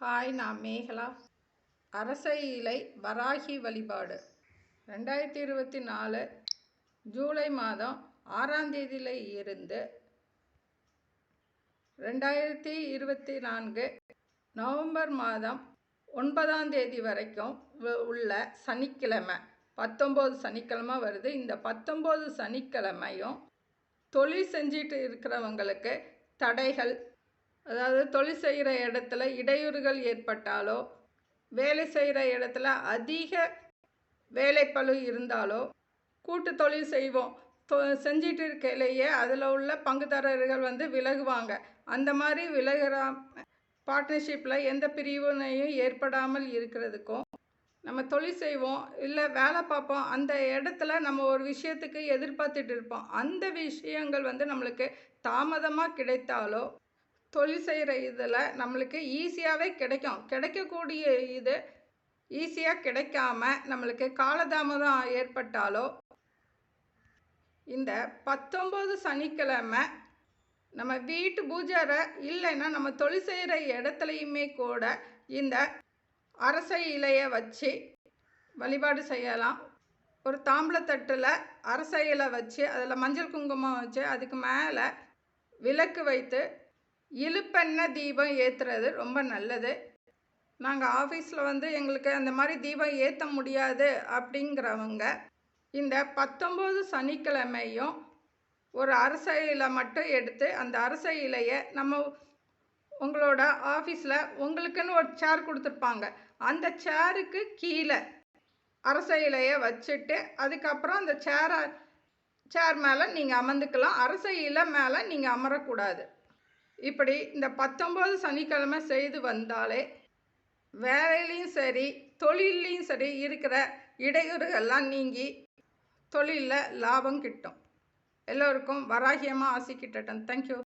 Hi நான் மேகலா. அரச இலை வராகி வழிபாடு. ரெண்டாயிரத்தி இருபத்தி நாலு ஜூலை மாதம் ஆறாம் தேதியில் இருந்து ரெண்டாயிரத்தி இருபத்தி நான்கு நவம்பர் மாதம் ஒன்பதாம் தேதி வரைக்கும் உள்ள சனிக்கிழமை பத்தொம்போது சனிக்கிழமை வருது. இந்த பத்தொம்போது சனிக்கிழமையும் தொழில் செஞ்சிட்டு இருக்கிறவங்களுக்கு தடைகள் அதாவது தொழில் செய்கிற இடத்துல இடையூறுகள் ஏற்பட்டாலோ வேலை செய்கிற இடத்துல அதிக வேலைப்பளு இருந்தாலோ கூட்டு தொழில் செய்வோம். செஞ்சிட்டு இருக்கையிலேயே அதில் உள்ள பங்குதாரர்கள் வந்து விலகுவாங்க. அந்த மாதிரி விலகிற பார்ட்னர்ஷிப்பில் எந்த பிரிவினையும் ஏற்படாமல் இருக்கிறதுக்கும் நம்ம தொழில் செய்வோம் இல்லை வேலை பார்ப்போம் அந்த இடத்துல நம்ம ஒரு விஷயத்துக்கு எதிர்பார்த்துட்டு இருப்போம். அந்த விஷயங்கள் வந்து நம்மளுக்கு தாமதமாக கிடைத்தாலோ தொழில் செய்கிற இதில் நம்மளுக்கு ஈஸியாகவே கிடைக்கும். கிடைக்கக்கூடிய இது ஈஸியாக கிடைக்காம நம்மளுக்கு காலதாமதம் ஏற்பட்டாலோ இந்த பத்தொம்போது சனிக்கிழமை நம்ம வீட்டு பூஜாரை இல்லைன்னா நம்ம தொழில் செய்கிற இடத்துலையுமே கூட இந்த அரச இலையை வச்சு வழிபாடு செய்யலாம். ஒரு தாம்பளத்தட்டில் அரச இலை வச்சு அதில் மஞ்சள் குங்குமம் வச்சு அதுக்கு மேலே விளக்கு வைத்து இழுப்பெண்ணெய் தீபம் ஏற்றுறது ரொம்ப நல்லது. நாங்கள் ஆஃபீஸில் வந்து எங்களுக்கு அந்த மாதிரி தீபம் ஏற்ற முடியாது அப்படிங்கிறவங்க இந்த பத்தொம்போது சனிக்கிழமையும் ஒரு அரச இலை மட்டும் எடுத்து அந்த அரச இலையை நம்ம உங்களோட ஆஃபீஸில் உங்களுக்குன்னு ஒரு சேர் கொடுத்துருப்பாங்க. அந்த சேருக்கு கீழே அரச இலையை வச்சுட்டு அதுக்கப்புறம் அந்த சேரை சேர் மேலே நீங்கள் அமர்ந்துக்கலாம். அரச இலை மேலே நீங்கள் அமரக்கூடாது. இப்படி இந்த பத்தொம்போது சனிக்கிழமை செய்து வந்தாலே வேலையிலையும் சரி தொழிலையும் சரி இருக்கிற இடையூறுகள்லாம் நீங்கி தொழிலில் லாபம் கிட்டும். எல்லோருக்கும் வராகியமாக ஆசி கிட்டட்டும் தேங்க்யூ